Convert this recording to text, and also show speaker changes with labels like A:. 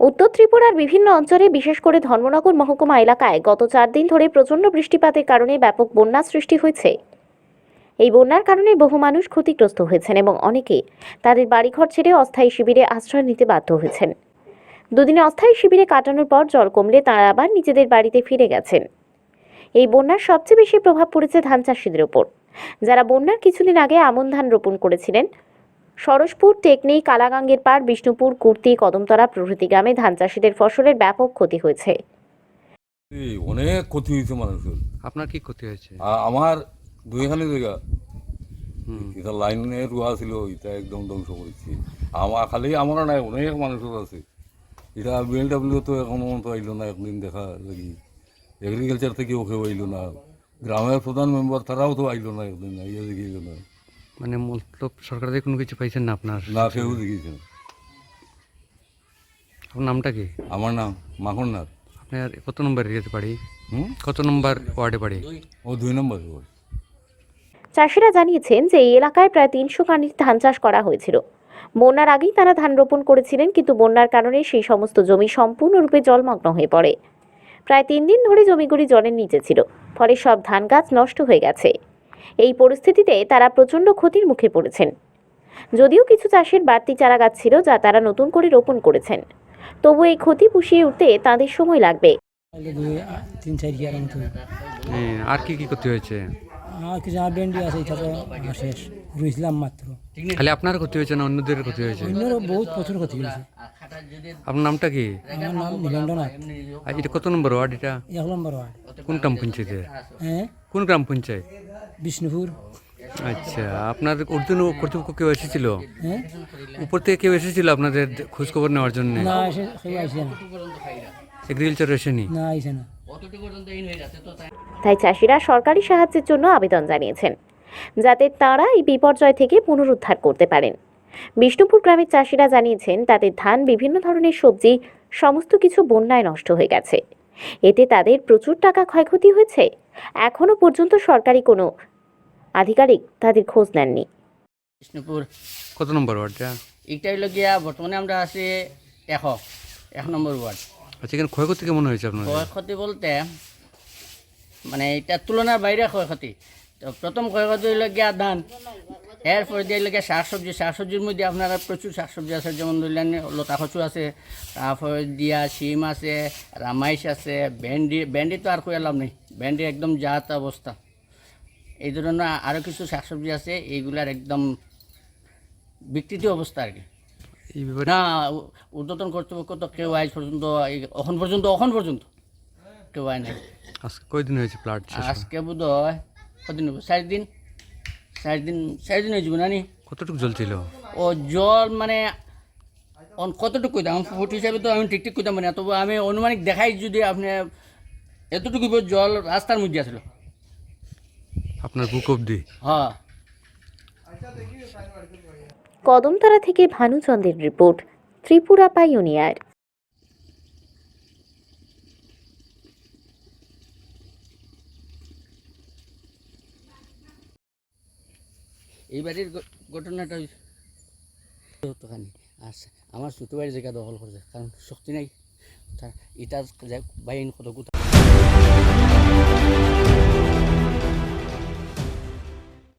A: উত্তর ত্রিপুরার বিভিন্ন অঞ্চলে, বিশেষ করে ধর্মনগর মহকুমা এলাকায় গত চার দিন ধরে প্রচণ্ড বৃষ্টিপাতের কারণে ব্যাপক বন্যা সৃষ্টি হয়েছে। এই বন্যার কারণে বহু মানুষ ক্ষতিগ্রস্ত হয়েছেন এবং অনেকে তাদের বাড়িঘর ছেড়ে অস্থায়ী শিবিরে আশ্রয় নিতে বাধ্য হয়েছেন। দুদিনে অস্থায়ী শিবিরে কাটানোর পর জল কমলে তাঁরা আবার নিজেদের বাড়িতে ফিরে গেছেন। এই বন্যার সবচেয়ে বেশি প্রভাব পড়েছে ধান চাষিদের ওপর। যারা বন্যার কিছুদিন আগে আমন ধান রোপণ করেছিলেন সরসপুর টেকনি কালাগাঙ্গের পার বিষ্ণুপুর কুর্তি কদমতলা প্রভৃতি গ্রামে ধান চাষিদের ফসলের ব্যাপক ক্ষতি হয়েছে।
B: এই অনেক ক্ষতি হয়েছে মানুষের।
C: আপনার কি ক্ষতি হয়েছে?
B: আর আমার দুইখানে জায়গা।
C: হুম।
B: এটা লাইনে রুয়া ছিল এটা একদম ধ্বংস করেছি। আমার খালি আমার নাই অনেক মানুষের আছে। এটা বিএলডাব্লিউ তো এখনও তো আইলো না একদিন দেখা লাগি। এগ্রিকালচার থেকেও কেউ আইলো না। গ্রামের প্রধান মেম্বার তারাও তো আইলো না একদিন আইয়া দেখিল না
C: মানে মতলব সরকার থেকে কোনো কিছু পাইছেন না আপনার?
B: না কেউ দেখিয়েছে না।
C: আপনার নামটা কি?
B: আমার নাম মাখন নাথ
C: আপনার কত নম্বর এরিয়াতে বাড়ি? কত নম্বর ওয়ার্ডে বাড়ি?
B: ও দুই নম্বর ওয়ার্ড।
A: চাষিরা জানিয়েছেন যে এই এলাকায় প্রায় তিনশো কানির ধান চাষ করা হয়েছিল। বন্যার আগেই তারা ধান রোপণ করেছিলেন কিন্তু বন্যার কারণে সেই সমস্ত জমি সম্পূর্ণরূপে জলমগ্ন হয়ে পড়ে। প্রায় তিন দিন ধরে জমিগুলি জলের নিচে ছিল ফলে সব ধান গাছ নষ্ট হয়ে গেছে। এই পরিস্থিতিতে তারা প্রচণ্ড ক্ষতির মুখে পড়েছেন। যদিও কিছু চাষের বাড়তি চারা গাছ ছিল যা তারা নতুন করে রোপণ করেছেন। তবু এই ক্ষতি পুষিয়ে উঠতে তাদের সময় লাগবে।
D: তিন চার
C: আর কি কি ক্ষতি হয়েছে?
D: কিছু ভেন্ডি আছে এটা শেষ রুইছিলাম মাত্র
C: খালি আপনার ক্ষতি হয়েছে না অন্যদের ক্ষতি হয়েছে?
D: অন্যরও বহুত প্রচুর ক্ষতি হয়েছে
C: আপনার নামটা কি?
D: আমার নাম নীলেন্দ্রনাথ
C: আর এটা কত নম্বর ওয়ার্ড এটা?
D: এক নম্বর ওয়ার্ড।
C: কোন গ্রাম পঞ্চায়েতের?
D: হ্যাঁ?
C: কোন গ্রাম পঞ্চায়েত?
D: বিষ্ণুপুর।
C: আচ্ছা আপনার অর্জুন কর্তৃপক্ষ কেউ এসেছিল?
D: হ্যাঁ?
C: উপর থেকে কেউ এসেছিল আপনাদের খোঁজখবর নেওয়ার জন্য? এগ্রিকালচার
D: না না।
A: তাই চাষিরা সরকারি সাহায্যের জন্য আবেদন জানিয়েছেন যাতে তাঁরা এই বিপর্যয় থেকে পুনরুদ্ধার করতে পারেন। বিষ্ণুপুর গ্রামের চাষিরা জানিয়েছেন তাদের ধান বিভিন্ন ধরনের সবজি সমস্ত কিছু বন্যায় নষ্ট হয়ে গেছে। এতে তাদের প্রচুর টাকা ক্ষয়ক্ষতি হয়েছে। এখনও পর্যন্ত সরকারি কোনো আধিকারিক তাদের খোঁজ নেননি।
E: বিষ্ণুপুর
C: কত নম্বর ওয়ার্ডটা?
E: এইটা হইল গিয়া বর্তমানে আমরা আছি এশ এক নম্বর ওয়ার্ড।
C: আচ্ছা এখানে ক্ষয়ক্ষতি কেমন হয়েছে আপনার
E: ক্ষয়ক্ষতি বলতে মানে এটা তুলনার বাইরে ক্ষয়ক্ষতি। তো প্রথম ক্ষয়ক্ষতি হইল গিয়া ধান। এরপরে দিয়ে শাক সবজি শাক সবজির মধ্যে আপনারা প্রচুর শাক সবজি আছে যেমন ধরলেন লতা কচু আছে তারপরে দিয়া শিম আছে রামাইশ আছে ভেন্ডি ভেন্ডি তো আর কইয়া লাভ নেই। ভেন্ডি একদম জাত অবস্থা। এই ধরনের আরও কিছু শাকসবজি আছে এইগুলার একদম বিকৃতি অবস্থা আর কি। না উ- ঊর্ধ্বতন কর্তৃপক্ষ তো কেউ আজ পর্যন্ত এখন পর্যন্ত এখন পর্যন্ত কেউ আয় নাই।
C: আজকে কয়দিন হয়েছে প্লাট?
E: আজকে বোধ হয় কদিন হইব? চার দিন। চার দিন চার দিন হয়ে যাব নানি
C: কতটুকু জল ছিল?
E: ও জল মানে অন কতটুকু কইতাম? আমি ফুট হিসাবে তো আমি ঠিক ঠিক কইতাম না তবু আমি অনুমানিক দেখাই যদি আপনি এতটুকু জল রাস্তার মধ্যে আসলো।
C: আপনার বুক অবধি।
E: হ্যাঁ।
A: কদমতলা থেকে ভানুচন্দ্রের রিপোর্ট ত্রিপুরা পাইওনিয়ার।
E: এই বাড়ির ঘটনাটা কতখানি আর আমার ছোটো বাড়ির জায়গা দখল করছে কারণ শক্তি নাই। তার ইটা বাইন কত